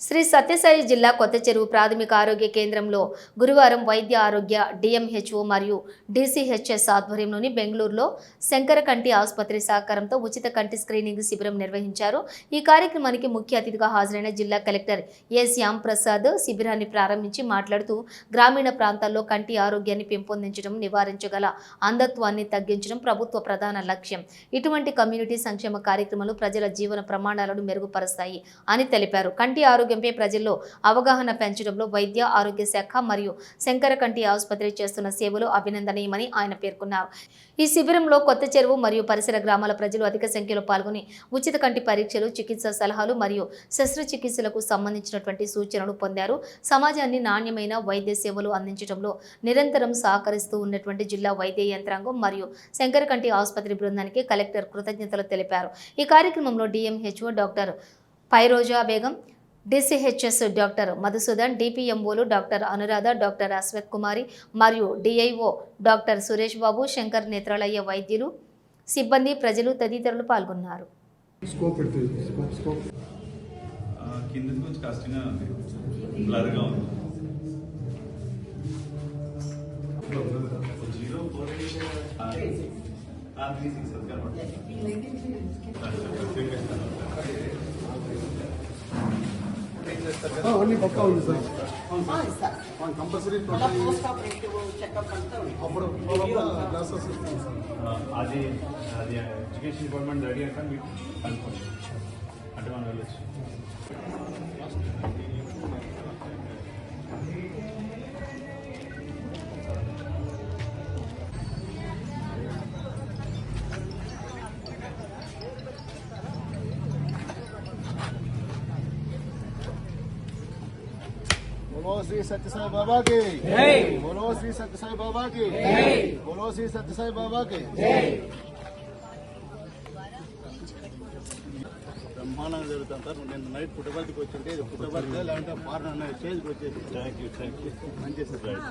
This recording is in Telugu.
శ్రీ సత్యసాయి జిల్లా కొత్త చెరువు ప్రాథమిక ఆరోగ్య కేంద్రంలో గురువారం వైద్య ఆరోగ్య డిఎంహెచ్ఓ మరియు డిసిహెచ్ఎస్ ఆధ్వర్యంలోని బెంగళూరులో శంకర కంటి ఆసుపత్రి సహకారంతో ఉచిత కంటి స్క్రీనింగ్ శిబిరం నిర్వహించారు. ఈ కార్యక్రమానికి ముఖ్య అతిథిగా హాజరైన జిల్లా కలెక్టర్ ఏ శ్యామ్ ప్రసాద్ శిబిరాన్ని ప్రారంభించి మాట్లాడుతూ గ్రామీణ ప్రాంతాల్లో కంటి ఆరోగ్యాన్ని పెంపొందించడం నివారించగల అంధత్వాన్ని తగ్గించడం ప్రభుత్వ ప్రధాన లక్ష్యం. ఇటువంటి కమ్యూనిటీ సంక్షేమ కార్యక్రమాలు ప్రజల జీవన ప్రమాణాలను మెరుగుపరుస్తాయి అని తెలిపారు. కంటి ఆరోగ్య ఆరోగ్యంపై ప్రజల్లో అవగాహన పెంచడంలో వైద్య ఆరోగ్య శాఖ మరియు శంకరకంటి ఆసుపత్రి చేస్తున్న సేవలు అభినందనీయమని ఆయన పేర్కొన్నారు. ఈ శిబిరంలో కొత్త చెరువు మరియు పరిసర గ్రామాల ప్రజలు అధిక సంఖ్యలో పాల్గొని ఉచిత కంటి పరీక్షలు చికిత్స సలహాలు మరియు శస్త్రచికిత్సలకు సంబంధించినటువంటి సూచనలు పొందారు. సమాజాన్ని నాణ్యమైన వైద్య సేవలు అందించడంలో నిరంతరం సహకరిస్తూ ఉన్నటువంటి జిల్లా వైద్య యంత్రాంగం మరియు శంకరకంటి ఆసుపత్రి బృందానికి కలెక్టర్ కృతజ్ఞతలు తెలిపారు. ఈ కార్యక్రమంలో DMHO doctor Firoza Begum DCHS doctor Madhusudan డిపిఎంఓలు doctor Anuradha doctor Ashwath Kumari మరియు డిఐఓ డాక్టర్ సురేష్ బాబు శంకర్ నేత్రాలయ వైద్యులు సిబ్బంది ప్రజలు తదితరులు పాల్గొన్నారు ఆ, అది కనబడుతుంది అన్ని పక్కా ఉంది సార్. కంపల్సరీ. అప్పుడు ఇస్తాం సార్. అది అది ఎడ్యుకేషన్ డిపార్ట్మెంట్ రెడీ అయ్యాక మీకు కనుక్కోండి. అంటే మనం వెళ్ళొచ్చు. बोलो श्री सत्य साई बाबा की जय बोलो श्री सत्य साई बाबा की जय बोलो श्री सत्य साई बाबा की जय బ్రహ్మాండంగా జరుగుతాం సార్ నేను నైట్ పుట్టబడికి వచ్చింటే ఇది పుట్టబడితే లేదంటే ఫారెన్ అనే స్టేజ్కి వచ్చేసి థ్యాంక్ యూ థ్యాంక్ యూ మంచి సార్